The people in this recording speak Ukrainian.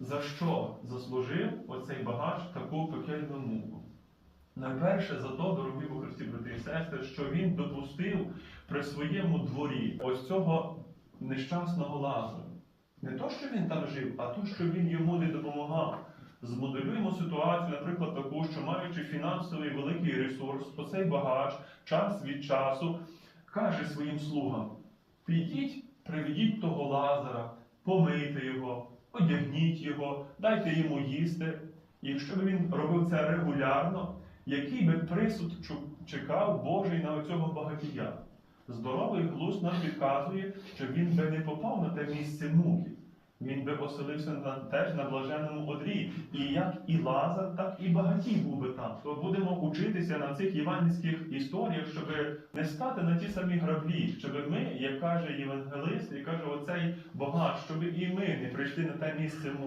за що заслужив оцей багач таку пекельну муку? Найперше за то, дорогі у Христі, брати і сестри, що він допустив при своєму дворі ось цього нещасного Лазаря. Не то, що він там жив, а то, що він йому не допомагав. Змоделюємо ситуацію, наприклад, таку, що маючи фінансовий великий ресурс, оцей багач час від часу каже своїм слугам: підіть, приведіть того його, одягніть його, дайте йому їсти. Якщо б він робив це регулярно, який би присуд чекав Божий на оцього багатія? Здоровий глузд нам підказує, що він би не попав на те місце муки. Він би оселився на, теж на блаженному одрі. І як і Лазар, так і багатій був би там. То будемо учитися на цих євангельських історіях, щоб не стати на ті самі граблі, щоб ми, як каже євангелист, і каже оцей багаж, щоб і ми не прийшли на те місце муки.